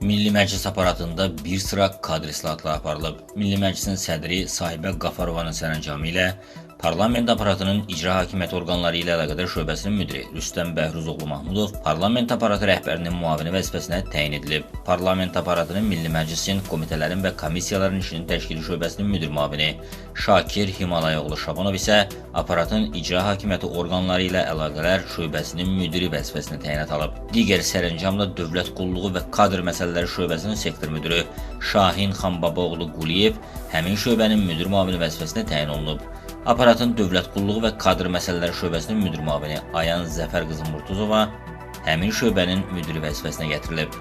Milli Məclis aparatında bir sıra kadr islahatları aparılıb. Milli Məclisin sədri Sahibə Qafarovanın sərəncamı ilə Parlament aparatının icra hakimiyyəti orqanları ilə əlaqədar şöbəsinin müdiri Rüstəm Bəhruzoğlu Mahmudov parlament aparatı rəhbərinin müavini vəzifəsinə təyin edilib. Parlament aparatının Milli Məclisin komitələrin və komissiyaların işinin təşkili şöbəsinin müdir müavini Şakir Himalayoğlu Şabanov isə aparatın icra hakimiyyəti orqanları ilə əlaqələr şöbəsinin müdiri vəzifəsinə təyinat alıb. Digər sərəncamda dövlət qulluğu və kadr məsələləri şöbəsinin sektor müdiri Şahin Xanbabaoğlu Quliyev həmin şöbənin müdir müavini vəzifəsinə təyin olunub. Aparatın dövlət qulluğu və kadr məsələləri şöbəsinin müdir müavini Ayan Zəfər qızı Murtuzova həmin şöbənin müdiri vəzifəsinə gətirilib.